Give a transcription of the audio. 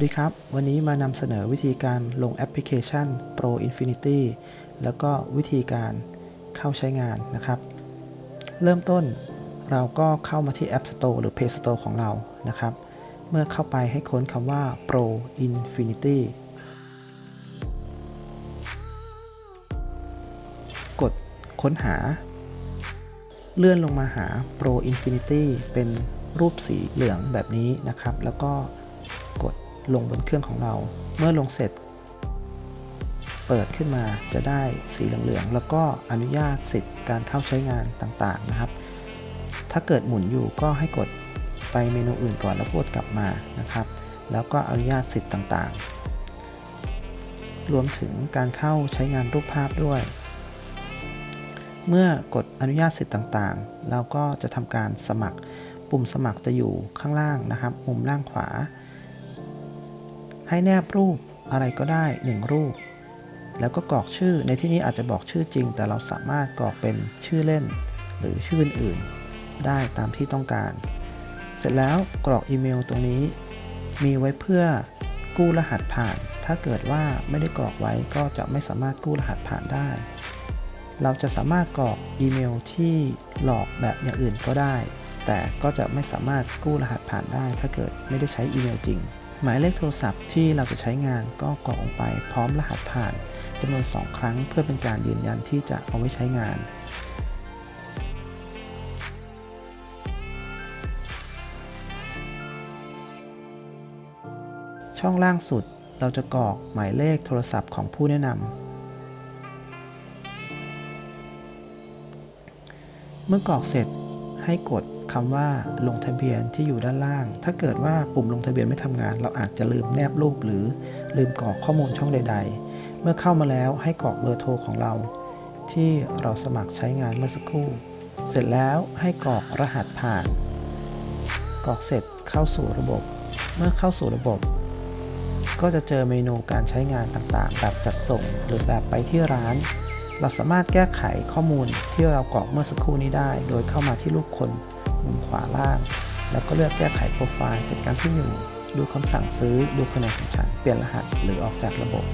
วัสดีครับ วันนี้มานำเสนอวิธีการลงแอปพลิเคชัน Pro Infinity แล้วก็วิธีการเข้าใช้งานนะครับ เริ่มต้นเราก็เข้ามาที่ App Store หรือ Play Store ของเรานะครับ เมื่อเข้าไปให้ค้นคำว่า Pro Infinity กดค้นหา เลื่อนลงมาหา Pro Infinity เป็นรูปสีเหลืองแบบนี้นะครับ แล้วก็ ลงบนเครื่องของเรา เมื่อลงเสร็จ เปิดขึ้นมาจะได้สีเหลืองๆแล้วก็อนุญาตสิทธิ์การเข้าใช้งานต่างๆนะครับ ถ้าเกิดหมุนอยู่ก็ให้กดไปเมนูอื่นก่อนแล้วกดกลับมานะครับ แล้วก็อนุญาตสิทธิ์ต่างๆ รวมถึงการเข้าใช้งานรูปภาพด้วย เมื่อกดอนุญาตสิทธิ์ต่างๆ เราก็จะทำการสมัคร ปุ่มสมัครจะอยู่ข้างล่างนะครับ มุมล่างขวา ให้แนบรูปอะไรก็ได้ 1 รูป แล้วก็กรอกชื่อในที่นี้อาจจะบอกชื่อจริง แต่เราสามารถกรอกเป็นชื่อเล่น หรือชื่ออื่นๆได้ตามที่ต้องการ เสร็จแล้วกรอกอีเมลตรงนี้ มีไว้เพื่อกู้รหัสผ่าน ถ้าเกิดว่าไม่ได้กรอกไว้ก็จะไม่สามารถกู้รหัสผ่านได้ เราจะสามารถกรอกอีเมลที่หลอกแบบอย่างอื่นก็ได้ แต่ก็จะไม่สามารถกู้รหัสผ่านได้ ถ้าเกิดไม่ได้ใช้อีเมลจริง หมายเลขโทรศัพท์ที่เราจะใช้งานก็กรอกลงไปพร้อมรหัสผ่านจำนวน 2 ครั้ง เพื่อเป็นการยืนยันที่จะเอาไว้ใช้งานช่องล่างสุดเราจะกรอกหมายเลขโทรศัพท์ของผู้แนะนำ เมื่อกรอกเสร็จให้กด คำว่าลงทะเบียนที่อยู่ด้านล่าง ถ้าเกิดว่าปุ่มลงทะเบียนไม่ทำงาน เราอาจจะลืมแนบรูปหรือลืมกรอกข้อมูลช่องใด ๆ เมื่อเข้ามาแล้วให้กรอกเบอร์โทรของเรา ที่เราสมัครใช้งานเมื่อสักครู่ เสร็จแล้วให้กรอกรหัสผ่าน กรอกเสร็จเข้าสู่ระบบ เมื่อเข้าสู่ระบบ ก็จะเจอเมนูการใช้งานต่างๆ แบบจัดส่งหรือแบบไปที่ร้านเราสามารถแก้ไขข้อมูลที่เรากรอกเมื่อสักครู่นี้ได้ โดยเข้ามาที่รูปคน มุมขวาล่าง แล้วก็เลือกแก้ไขโปรไฟล์จัดการที่อยู่ ดูคำสั่งซื้อ ดูคะแนนของฉัน เปลี่ยนรหัสหรือออกจากระบบ